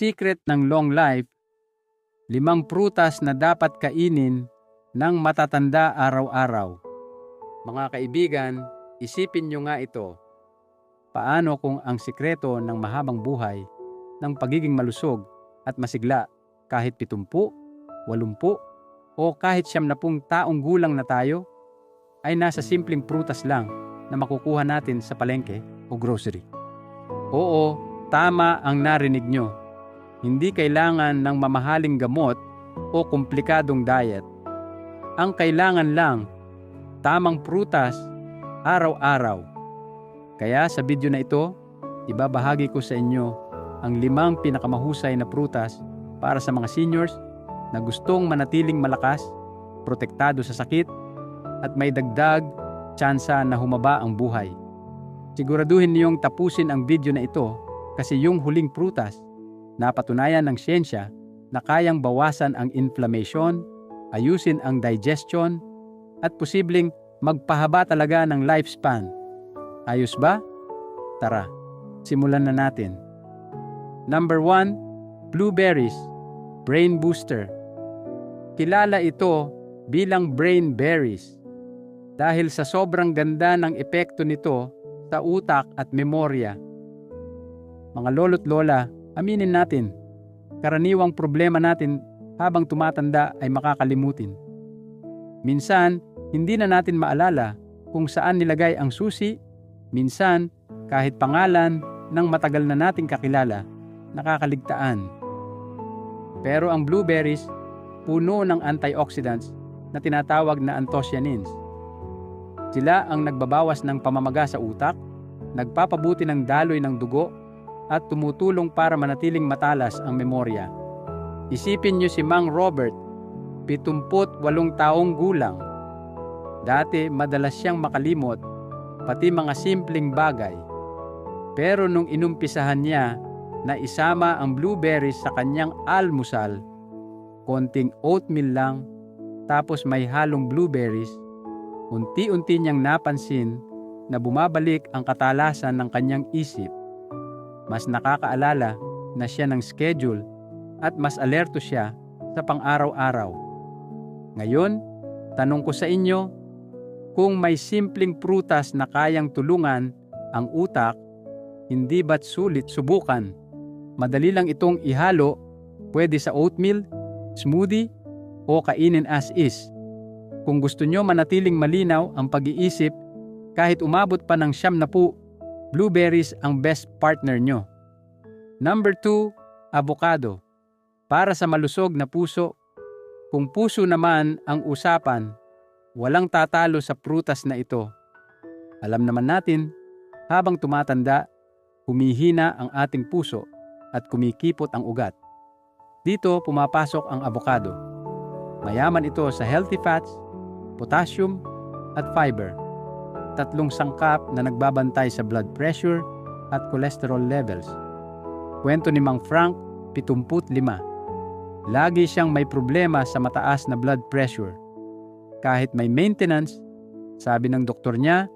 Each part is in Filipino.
secret ng long life, limang prutas na dapat kainin ng matatanda araw-araw. Mga kaibigan, isipin nyo nga ito. Paano kung ang sikreto ng mahabang buhay, ng pagiging malusog at masigla kahit pitumpu, walumpu, o kahit siyam na pung taong gulang na tayo, ay nasa simpleng prutas lang na makukuha natin sa palengke o grocery. Oo, tama ang narinig nyo. Hindi kailangan ng mamahaling gamot o komplikadong diet. Ang kailangan lang, tamang prutas, araw-araw. Kaya sa video na ito, ibabahagi ko sa inyo ang limang pinakamahusay na prutas para sa mga seniors na gustong manatiling malakas, protektado sa sakit, at may dagdag tsansa na humaba ang buhay. Siguraduhin niyong tapusin ang video na ito kasi yung huling prutas, napatunayan ng siyensya na kayang bawasan ang inflammation, ayusin ang digestion, at posibleng magpahaba talaga ng lifespan. Ayos ba? Tara, simulan na natin. Number 1, blueberries, brain booster. Kilala ito bilang brain berries dahil sa sobrang ganda ng epekto nito sa utak at memorya. Mga lolo't lola, aminin natin, karaniwang problema natin habang tumatanda ay makakalimutin. Minsan, hindi na natin maalala kung saan nilagay ang susi, minsan, kahit pangalan ng matagal na nating kakilala, nakakaligtaan. Pero ang blueberries, puno ng antioxidants na tinatawag na anthocyanins. Sila ang nagbabawas ng pamamaga sa utak, nagpapabuti ng daloy ng dugo, at tumutulong para manatiling matalas ang memorya. Isipin niyo si Mang Robert, 78 taong gulang. Dati madalas siyang makalimot, pati mga simpleng bagay. Pero nung inumpisahan niya na isama ang blueberries sa kanyang almusal, konting oatmeal lang, tapos may halong blueberries, unti-unti niyang napansin na bumabalik ang katalasan ng kanyang isip. Mas nakakaalala na siya ng schedule at mas alerto siya sa pang-araw-araw. Ngayon, tanong ko sa inyo, kung may simpleng prutas na kayang tulungan ang utak, hindi ba't sulit subukan? Madali lang itong ihalo, pwede sa oatmeal, smoothie, o kainin as is. Kung gusto nyo manatiling malinaw ang pag-iisip, kahit umabot pa ng siyam na po, blueberries ang best partner nyo. Number 2, avocado. Para sa malusog na puso, kung puso naman ang usapan, walang tatalo sa prutas na ito. Alam naman natin, habang tumatanda, humihina ang ating puso at kumikipot ang ugat. Dito pumapasok ang avocado. Mayaman ito sa healthy fats, potassium, at fiber. Tatlong sangkap na nagbabantay sa blood pressure at cholesterol levels. Kwento ni Mang Frank, 75. Lagi siyang may problema sa mataas na blood pressure. Kahit may maintenance, sabi ng doktor niya,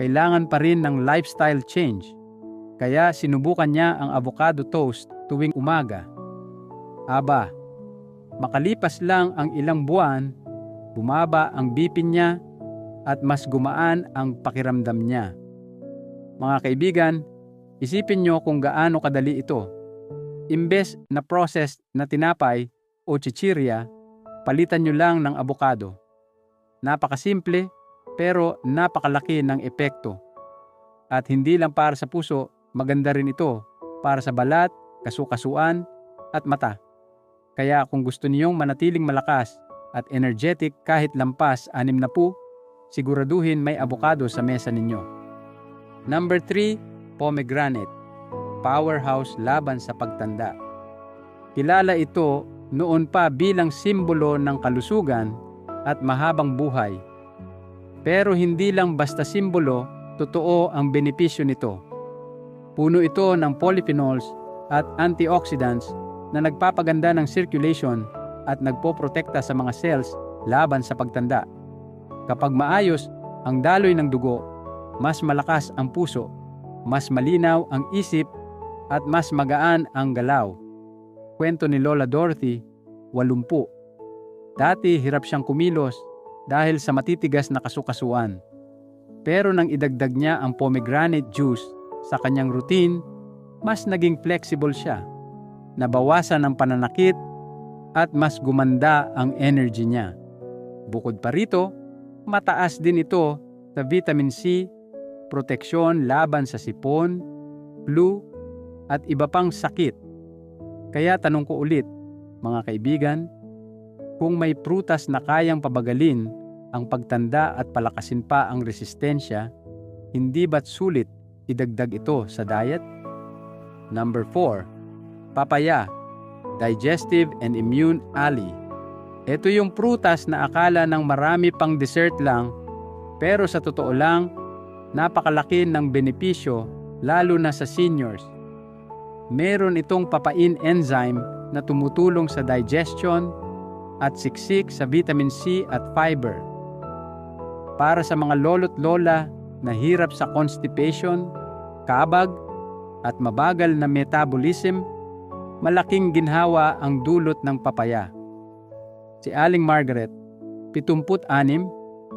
kailangan pa rin ng lifestyle change. Kaya sinubukan niya ang avocado toast tuwing umaga. Aba, makalipas lang ang ilang buwan, bumaba ang BP niya at mas gumaan ang pakiramdam niya. Mga kaibigan, isipin nyo kung gaano kadali ito. Imbes na processed na tinapay o chichirya, palitan nyo lang ng abokado. Napakasimple pero napakalaki ng epekto. At hindi lang para sa puso, maganda rin ito para sa balat, kasukasuan, at mata. Kaya kung gusto niyong manatiling malakas at energetic kahit lampas anim na po, siguraduhin may abokado sa mesa ninyo. Number 3, pomegranate. Powerhouse laban sa pagtanda. Kilala ito noon pa bilang simbolo ng kalusugan at mahabang buhay. Pero hindi lang basta simbolo, totoo ang benepisyo nito. Puno ito ng polyphenols at antioxidants na nagpapaganda ng circulation at nagpoprotekta sa mga cells laban sa pagtanda. Kapag maayos ang daloy ng dugo, mas malakas ang puso, mas malinaw ang isip at mas magaan ang galaw. kwento ni Lola Dorothy, walumpu. Dati hirap siyang kumilos dahil sa matitigas na kasukasuan. Pero nang idagdag niya ang pomegranate juice sa kanyang routine, mas naging flexible siya. Nabawasan ang pananakit at mas gumanda ang energy niya. Bukod pa rito, mataas din ito sa vitamin C, proteksyon laban sa sipon, flu, at iba pang sakit. Kaya tanong ko ulit, mga kaibigan, kung may prutas na kayang pabagalin ang pagtanda at palakasin pa ang resistensya, hindi ba't sulit idagdag ito sa diet? Number 4. Papaya, digestive and immune ally. Ito yung prutas na akala ng marami pang dessert lang, pero sa totoo lang, napakalaki ng benepisyo lalo na sa seniors. Meron itong papain enzyme na tumutulong sa digestion at siksik sa vitamin C at fiber. Para sa mga lolo't lola na hirap sa constipation, kabag, at mabagal na metabolism, malaking ginhawa ang dulot ng papaya. Si Aling Margaret, 76,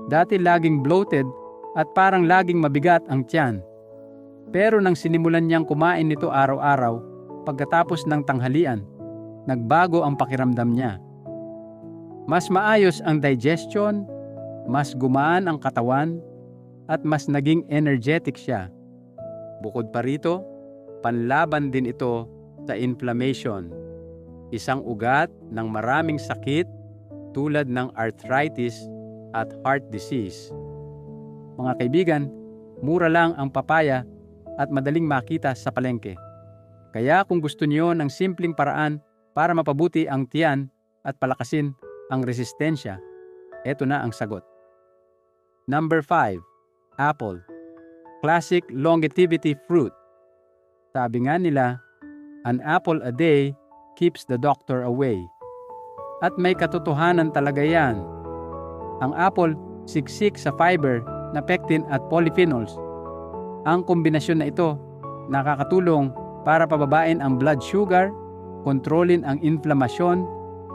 dati laging bloated at parang laging mabigat ang tiyan. Pero nang sinimulan niyang kumain nito araw-araw, pagkatapos ng tanghalian, nagbago ang pakiramdam niya. Mas maayos ang digestion, mas gumaan ang katawan, at mas naging energetic siya. Bukod pa rito, panlaban din ito sa inflammation, isang ugat ng maraming sakit tulad ng arthritis at heart disease. Mga kaibigan, mura lang ang papaya at madaling makita sa palengke. Kaya kung gusto niyo ng simpleng paraan para mapabuti ang tiyan at palakasin ang resistensya, eto na ang sagot. Number 5. Apple. Classic longevity fruit. Sabi nga nila, an apple a day keeps the doctor away. At may katotohanan talaga yan. Ang apple siksik sa fiber na pectin at polyphenols. Ang kombinasyon na ito nakakatulong para pababain ang blood sugar, kontrolin ang inflamasyon,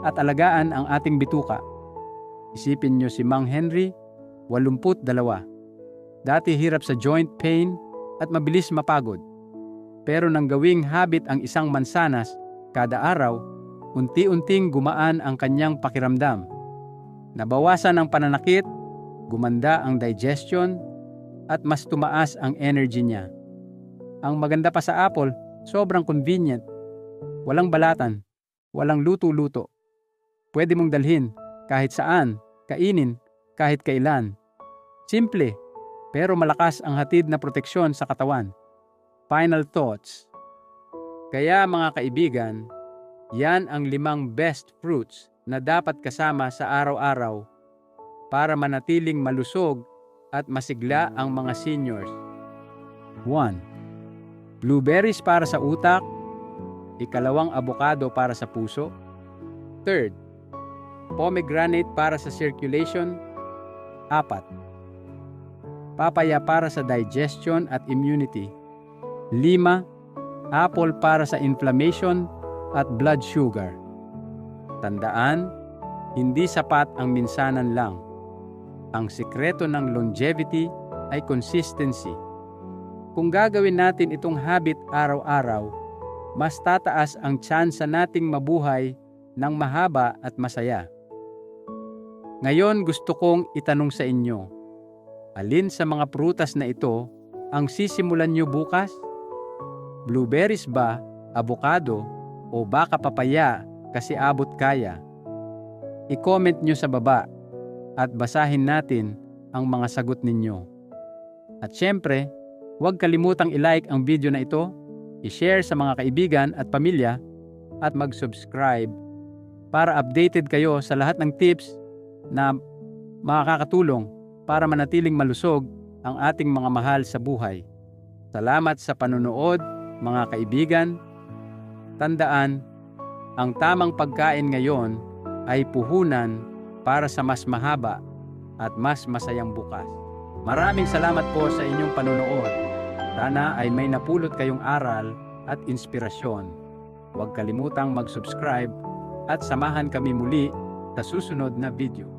at alagaan ang ating bituka. Isipin nyo si Mang Henry, 82. Dati hirap sa joint pain at mabilis mapagod. Pero nang gawing habit ang isang mansanas kada araw, unti-unting gumaan ang kanyang pakiramdam. Nabawasan ang pananakit, gumanda ang digestion, at mas tumaas ang energy niya. Ang maganda pa sa apple, sobrang convenient. Walang balatan, walang luto-luto. Pwede mong dalhin kahit saan, kainin kahit kailan. Simple, pero malakas ang hatid na proteksyon sa katawan. Final thoughts. Kaya mga kaibigan, yan ang limang best fruits na dapat kasama sa araw-araw para manatiling malusog at masigla ang mga seniors. 1. Blueberries para sa utak. Ikalawang abokado para sa puso. Third, pomegranate para sa circulation. Apat, papaya para sa digestion at immunity. Lima, apple para sa inflammation at blood sugar. Tandaan, hindi sapat ang minsanan lang. Ang sikreto ng longevity ay consistency. Kung gagawin natin itong habit araw-araw, mas tataas ang tsansa nating mabuhay ng mahaba at masaya. Ngayon gusto kong itanong sa inyo, alin sa mga prutas na ito ang sisimulan nyo bukas? Blueberries ba, avocado, o baka papaya kasi abot kaya? I-comment nyo sa baba at basahin natin ang mga sagot ninyo. At syempre, huwag kalimutang i-like ang video na ito, i-share sa mga kaibigan at pamilya, at mag-subscribe para updated kayo sa lahat ng tips na makakatulong para manatiling malusog ang ating mga mahal sa buhay. Salamat sa panonood, mga kaibigan. Tandaan, ang tamang pagkain ngayon ay puhunan para sa mas mahaba at mas masayang bukas. Maraming salamat po sa inyong panonood. Sana ay may napulot kayong aral at inspirasyon. huwag kalimutang mag-subscribe at samahan kami muli sa susunod na video.